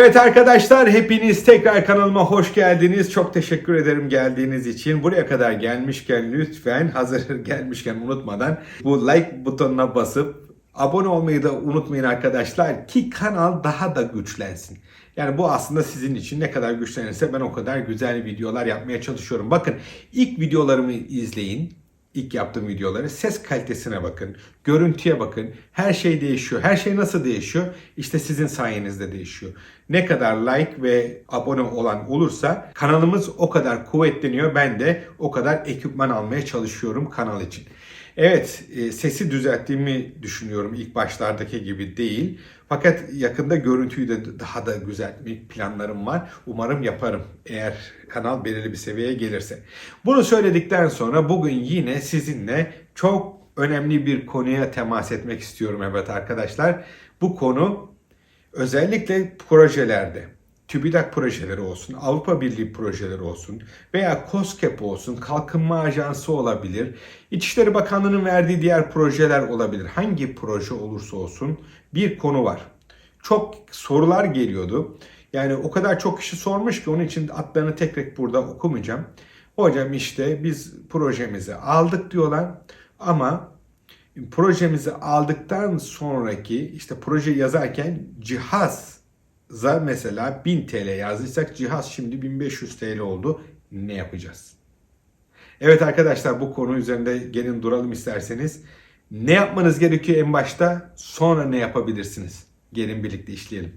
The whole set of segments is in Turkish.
Evet arkadaşlar hepiniz tekrar kanalıma hoş geldiniz. Çok teşekkür ederim geldiğiniz için. Buraya kadar gelmişken lütfen hazır gelmişken unutmadan bu like butonuna basıp abone olmayı da unutmayın arkadaşlar ki kanal daha da güçlensin. Yani bu aslında sizin için ne kadar güçlenirse ben o kadar güzel videolar yapmaya çalışıyorum. Bakın ilk videolarımı izleyin. İlk yaptığım videoları ses kalitesine bakın, görüntüye bakın. Her şey değişiyor. Her şey nasıl değişiyor? İşte sizin sayenizde değişiyor. Ne kadar like ve abone olan olursa kanalımız o kadar kuvvetleniyor. Ben de o kadar ekipman almaya çalışıyorum kanal için. Evet, e, sesi düzelttiğimi düşünüyorum ilk başlardaki gibi değil. Fakat yakında görüntüyü de daha da düzeltme planlarım var. Umarım yaparım eğer kanal belirli bir seviyeye gelirse. Bunu söyledikten sonra bugün yine sizinle çok önemli bir konuya temas etmek istiyorum evet arkadaşlar. Bu konu özellikle projelerde TÜBİTAK projeleri olsun, Avrupa Birliği projeleri olsun veya COSGAP olsun, Kalkınma Ajansı olabilir, İçişleri Bakanlığı'nın verdiği diğer projeler olabilir. Hangi proje olursa olsun bir konu var. Çok sorular geliyordu. Yani o kadar çok kişi sormuş ki onun için adlarını tek tek burada okumayacağım. Hocam işte biz projemizi aldık diyorlar ama projemizi aldıktan sonraki işte proje yazarken cihaz za mesela 1000 TL yazdıysak cihaz şimdi 1500 TL oldu. Ne yapacağız? Evet arkadaşlar bu konu üzerinde gelin duralım isterseniz. Ne yapmanız gerekiyor en başta? Sonra ne yapabilirsiniz? Gelin birlikte işleyelim.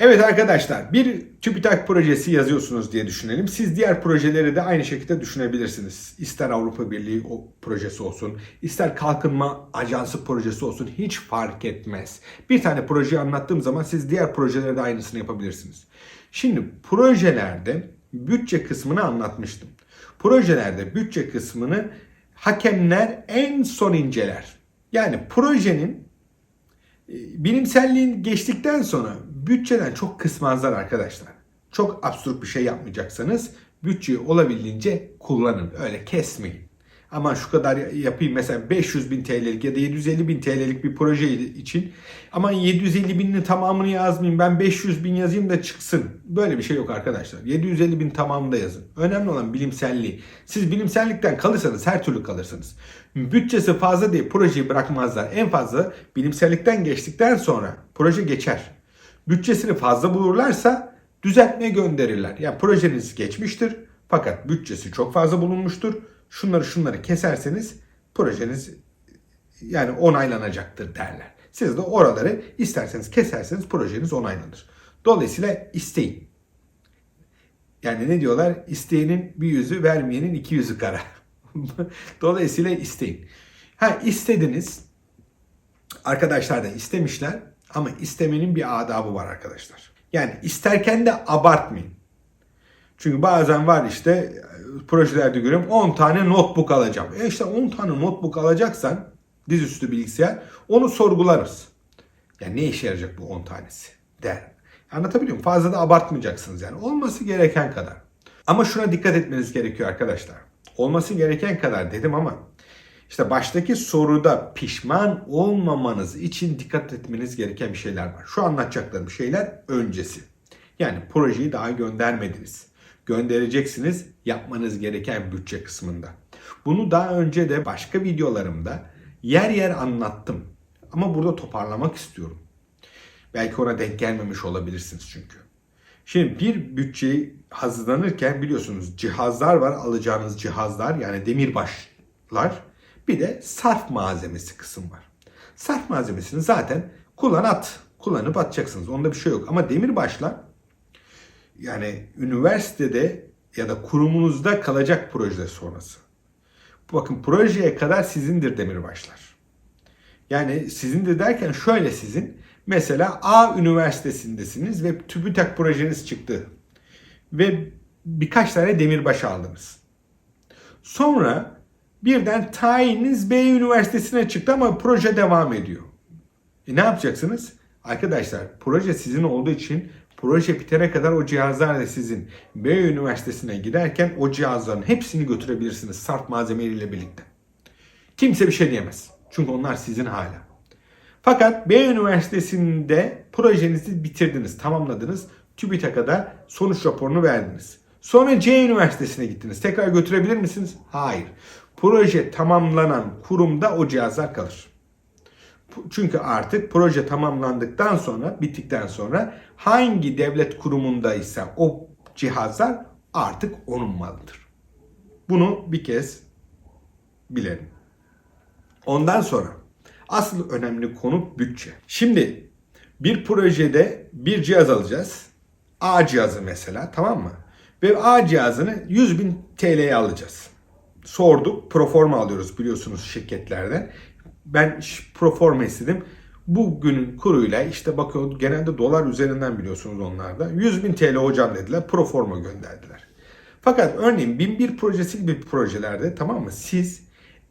Evet arkadaşlar bir TÜBİTAK projesi yazıyorsunuz diye düşünelim. Siz diğer projeleri de aynı şekilde düşünebilirsiniz. İster Avrupa Birliği o projesi olsun, ister Kalkınma Ajansı projesi olsun hiç fark etmez. Bir tane projeyi anlattığım zaman siz diğer projelerde de aynısını yapabilirsiniz. Şimdi projelerde bütçe kısmını anlatmıştım. Projelerde bütçe kısmını hakemler en son inceler. Yani projenin e, bilimselliğin geçtikten sonra bütçeden çok kısmazlar arkadaşlar. Çok absürt bir şey yapmayacaksanız bütçeyi olabildiğince kullanın. Öyle kesmeyin. Aman şu kadar yapayım mesela 500 bin TL'lik ya da 750 bin TL'lik bir proje için aman 750 binin tamamını yazmayayım ben 500 bin yazayım da çıksın. Böyle bir şey yok arkadaşlar. 750 bin tamamını da yazın. Önemli olan bilimselliği. Siz bilimsellikten kalırsanız her türlü kalırsınız. Bütçesi fazla diye projeyi bırakmazlar. En fazla bilimsellikten geçtikten sonra proje geçer. Bütçesini fazla bulurlarsa düzeltmeye gönderirler. Yani projeniz geçmiştir fakat bütçesi çok fazla bulunmuştur. Şunları şunları keserseniz projeniz yani onaylanacaktır derler. Siz de oraları isterseniz keserseniz projeniz onaylanır. Dolayısıyla isteyin. Yani ne diyorlar? İsteyenin bir yüzü, vermeyenin iki yüzü kara. Dolayısıyla isteyin. Ha istediniz. Arkadaşlar da istemişler ama istemenin bir adabı var arkadaşlar. Yani isterken de abartmayın. Çünkü bazen var işte projelerde görüyorum 10 tane notebook alacağım. E işte 10 tane notebook alacaksan dizüstü bilgisayar onu sorgularız. Yani ne işe yarayacak bu 10 tanesi der. Anlatabiliyor muyum? Fazla da abartmayacaksınız yani. Olması gereken kadar. Ama şuna dikkat etmeniz gerekiyor arkadaşlar. Olması gereken kadar dedim ama işte baştaki soruda pişman olmamanız için dikkat etmeniz gereken bir şeyler var. Şu anlatacaklarım şeyler öncesi. Yani projeyi daha göndermediniz. Göndereceksiniz yapmanız gereken bütçe kısmında. Bunu daha önce de başka videolarımda yer yer anlattım. Ama burada toparlamak istiyorum. Belki ona denk gelmemiş olabilirsiniz çünkü. Şimdi bir bütçeyi hazırlanırken biliyorsunuz cihazlar var. Alacağınız cihazlar yani demirbaşlar. Bir de sarf malzemesi kısım var. Sarf malzemesini zaten kullan at. Kullanıp atacaksınız. Onda bir şey yok. Ama demirbaşlar yani üniversitede ya da kurumunuzda kalacak proje sonrası. Bakın projeye kadar sizindir demirbaşlar. Yani sizindir derken şöyle sizin. Mesela A üniversitesindesiniz ve TÜBİTAK projeniz çıktı. Ve birkaç tane demirbaş aldınız. Sonra birden tayininiz B üniversitesine çıktı ama proje devam ediyor. E ne yapacaksınız? Arkadaşlar proje sizin olduğu için proje bitene kadar o cihazlar da sizin. B üniversitesine giderken o cihazların hepsini götürebilirsiniz sarf malzemeleriyle birlikte. Kimse bir şey diyemez. Çünkü onlar sizin hala. Fakat B üniversitesinde projenizi bitirdiniz, tamamladınız. TÜBİTAK'a da sonuç raporunu verdiniz. Sonra C üniversitesine gittiniz. Tekrar götürebilir misiniz? Hayır. Proje tamamlanan kurumda o cihazlar kalır. Çünkü artık proje tamamlandıktan sonra, bittikten sonra hangi devlet kurumundaysa o cihazlar artık onun malıdır. Bunu bir kez bilelim. Ondan sonra asıl önemli konu bütçe. Şimdi bir projede bir cihaz alacağız. A cihazı mesela tamam mı? Ve A cihazını 100 bin TL'ye alacağız. Sorduk. Proforma alıyoruz biliyorsunuz şirketlerden. Ben proforma istedim. Bugünün kuruyla işte bakıyor genelde dolar üzerinden biliyorsunuz onlarda. 100 bin TL hocam dediler. Proforma gönderdiler. Fakat örneğin 1001 projesi gibi projelerde tamam mı? Siz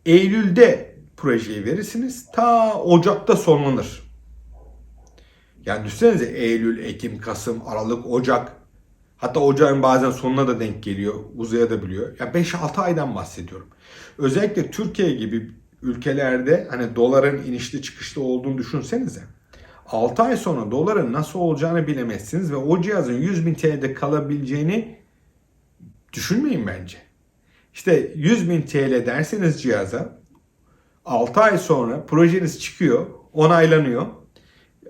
Eylül'de projeyi verirsiniz. Ta Ocak'ta sonlanır. Yani düşünsenize Eylül, Ekim, Kasım, Aralık, Ocak. Hatta Ocağın bazen sonuna da denk geliyor. Uzayabiliyor. Ya 5-6 aydan bahsediyorum. Özellikle Türkiye gibi ülkelerde hani doların inişli çıkışlı olduğunu düşünsenize. 6 ay sonra doların nasıl olacağını bilemezsiniz ve o cihazın 100 bin TL'de kalabileceğini düşünmeyin bence. İşte 100 bin TL derseniz cihaza 6 ay sonra projeniz çıkıyor, onaylanıyor.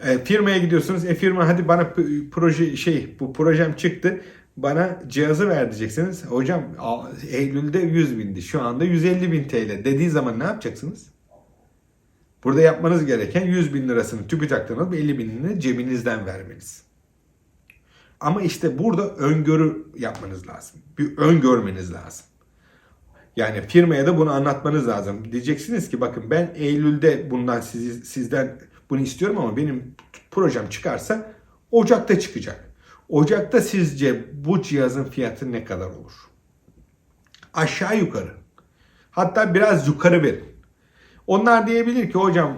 E, firmaya gidiyorsunuz. E firma hadi bana proje şey bu projem çıktı. Bana cihazı ver diyeceksiniz. Hocam Eylül'de 100 bindi. Şu anda 150 bin TL dediği zaman ne yapacaksınız? Burada yapmanız gereken 100 bin lirasını TÜBİTAK'tan alıp 50 binini cebinizden vermeniz. Ama işte burada öngörü yapmanız lazım. Bir öngörmeniz lazım. Yani firmaya da bunu anlatmanız lazım. Diyeceksiniz ki bakın ben Eylül'de bundan sizi, sizden bunu istiyorum ama benim projem çıkarsa Ocak'ta çıkacak. Ocak'ta sizce bu cihazın fiyatı ne kadar olur? Aşağı yukarı. Hatta biraz yukarı verin. Onlar diyebilir ki hocam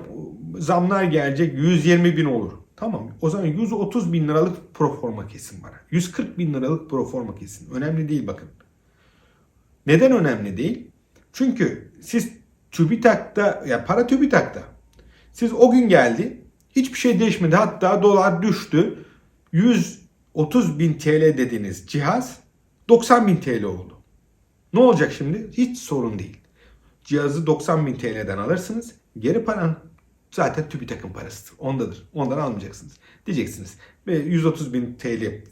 zamlar gelecek 120 bin olur. Tamam o zaman 130 bin liralık proforma kesin bana. 140 bin liralık proforma kesin. Önemli değil bakın. Neden önemli değil? Çünkü siz TÜBİTAK'ta ya para TÜBİTAK'ta. Siz o gün geldi hiçbir şey değişmedi. Hatta dolar düştü. 130 bin TL dediğiniz cihaz 90 bin TL oldu. Ne olacak şimdi? Hiç sorun değil. Cihazı 90 bin TL'den alırsınız. Geri paran zaten TÜBİTAK'ın parasıdır. Ondadır. Ondan almayacaksınız. Diyeceksiniz. Ve 130 bin TL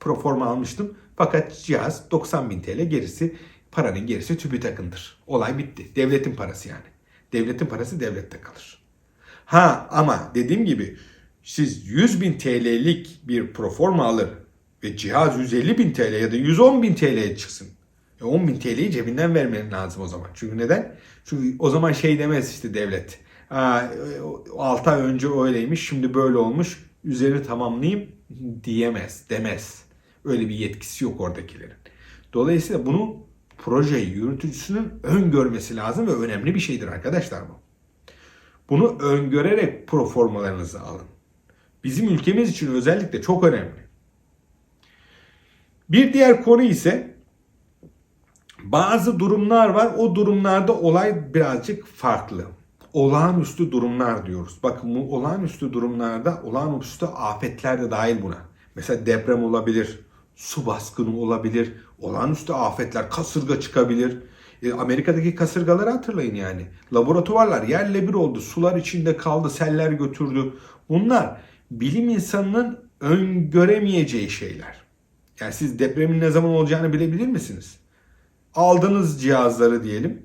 proforma almıştım. Fakat cihaz 90 bin TL gerisi paranın gerisi TÜBİTAK'ındır. Olay bitti. Devletin parası yani. Devletin parası devlette kalır. Ha ama dediğim gibi siz 100 bin TL'lik bir proforma alır ve cihaz 150 bin TL ya da 110 bin TL'ye çıksın. E 10 bin TL'yi cebinden vermen lazım o zaman. Çünkü neden? Çünkü o zaman şey demez işte devlet. Aa, 6 ay önce öyleymiş şimdi böyle olmuş üzerini tamamlayayım diyemez demez. Öyle bir yetkisi yok oradakilerin. Dolayısıyla bunu proje yürütücüsünün öngörmesi lazım ve önemli bir şeydir arkadaşlar bu. Bunu öngörerek proformalarınızı alın. Bizim ülkemiz için özellikle çok önemli. Bir diğer konu ise bazı durumlar var. O durumlarda olay birazcık farklı. Olağanüstü durumlar diyoruz. Bakın bu olağanüstü durumlarda olağanüstü afetler de dahil buna. Mesela deprem olabilir, su baskını olabilir, olağanüstü afetler, kasırga çıkabilir. E, Amerika'daki kasırgaları hatırlayın yani. Laboratuvarlar yerle bir oldu, sular içinde kaldı, seller götürdü. Bunlar bilim insanının öngöremeyeceği şeyler. Yani siz depremin ne zaman olacağını bilebilir misiniz? Aldınız cihazları diyelim.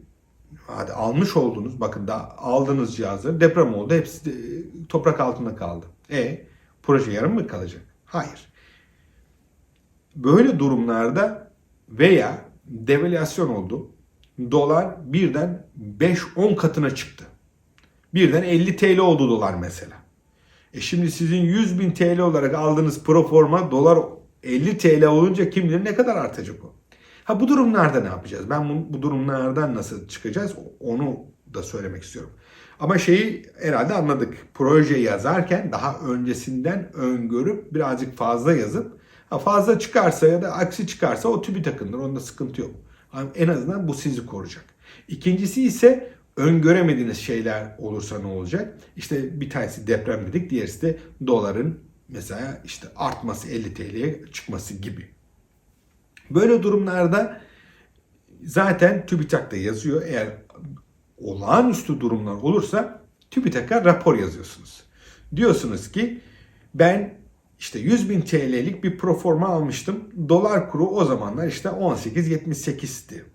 Hadi almış oldunuz. Bakın da aldığınız cihazları deprem oldu. Hepsi de, toprak altında kaldı. E proje yarım mı kalacak? Hayır. Böyle durumlarda veya devalüasyon oldu. Dolar birden 5-10 katına çıktı. Birden 50 TL oldu dolar mesela. E şimdi sizin 100 bin TL olarak aldığınız proforma dolar 50 TL olunca kim bilir ne kadar artacak o. Ha bu durumlarda ne yapacağız? Ben bu, bu durumlardan nasıl çıkacağız? Onu da söylemek istiyorum. Ama şeyi herhalde anladık. Proje yazarken daha öncesinden öngörüp birazcık fazla yazıp ha fazla çıkarsa ya da aksi çıkarsa o tübü takındır. Onda sıkıntı yok. En azından bu sizi koruyacak. İkincisi ise öngöremediğiniz şeyler olursa ne olacak? İşte bir tanesi deprem dedik, diğerisi de doların mesela işte artması 50 TL'ye çıkması gibi. Böyle durumlarda zaten TÜBİTAK'ta yazıyor. Eğer olağanüstü durumlar olursa TÜBİTAK'a rapor yazıyorsunuz. Diyorsunuz ki ben işte 100 bin TL'lik bir proforma almıştım. Dolar kuru o zamanlar işte 18.78'ti.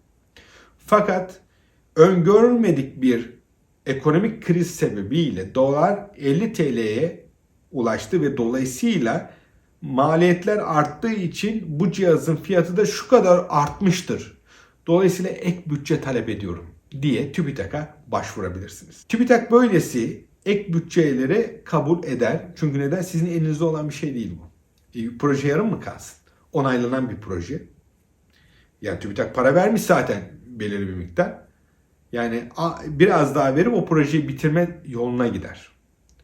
Fakat öngörülmedik bir ekonomik kriz sebebiyle dolar 50 TL'ye ulaştı ve dolayısıyla maliyetler arttığı için bu cihazın fiyatı da şu kadar artmıştır. Dolayısıyla ek bütçe talep ediyorum diye TÜBİTAK'a başvurabilirsiniz. TÜBİTAK böylesi ek bütçeleri kabul eder. Çünkü neden? Sizin elinizde olan bir şey değil bu. E, proje yarım mı kalsın? Onaylanan bir proje. Yani TÜBİTAK para vermiş zaten belirli bir miktar. Yani biraz daha verip o projeyi bitirme yoluna gider.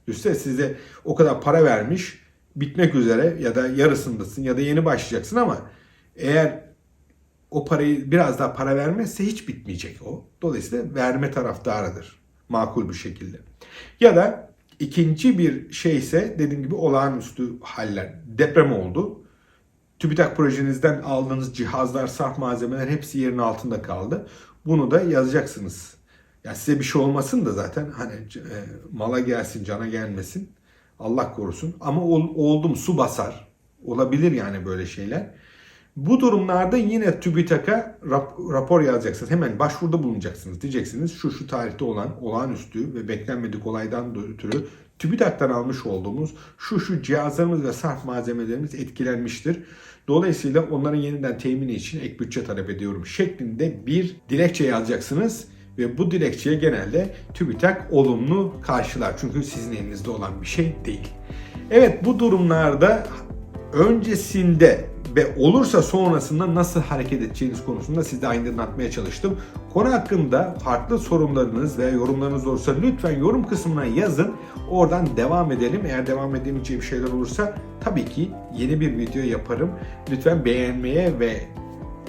Üstelik size o kadar para vermiş, bitmek üzere ya da yarısındasın ya da yeni başlayacaksın ama eğer o parayı biraz daha para vermezse hiç bitmeyecek o. Dolayısıyla verme taraftarıdır. Makul bir şekilde. Ya da ikinci bir şey ise dediğim gibi olağanüstü haller. Deprem oldu. TÜBİTAK projenizden aldığınız cihazlar, sarf malzemeler hepsi yerin altında kaldı. Bunu da yazacaksınız. Ya size bir şey olmasın da zaten hani e, mala gelsin, cana gelmesin. Allah korusun. Ama ol, oldum su basar. Olabilir yani böyle şeyler. Bu durumlarda yine TÜBİTAK'a rap, rapor yazacaksınız. Hemen başvuruda bulunacaksınız. Diyeceksiniz şu şu tarihte olan olağanüstü ve beklenmedik olaydan ötürü TÜBİTAK'tan almış olduğumuz şu şu cihazlarımız ve sarf malzemelerimiz etkilenmiştir. Dolayısıyla onların yeniden temini için ek bütçe talep ediyorum şeklinde bir dilekçe yazacaksınız. Ve bu dilekçeye genelde TÜBİTAK olumlu karşılar. Çünkü sizin elinizde olan bir şey değil. Evet bu durumlarda öncesinde ve olursa sonrasında nasıl hareket edeceğiniz konusunda size aydınlatmaya çalıştım. Konu hakkında farklı sorunlarınız veya yorumlarınız olursa lütfen yorum kısmına yazın. Oradan devam edelim. Eğer devam edemeyeceğim şeyler olursa tabii ki yeni bir video yaparım. Lütfen beğenmeye ve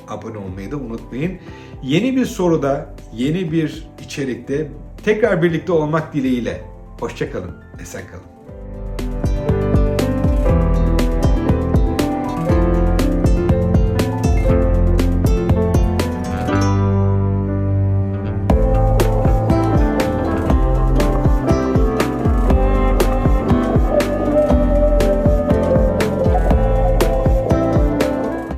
abone olmayı da unutmayın. Yeni bir soruda, yeni bir içerikte tekrar birlikte olmak dileğiyle. Hoşçakalın, esen kalın.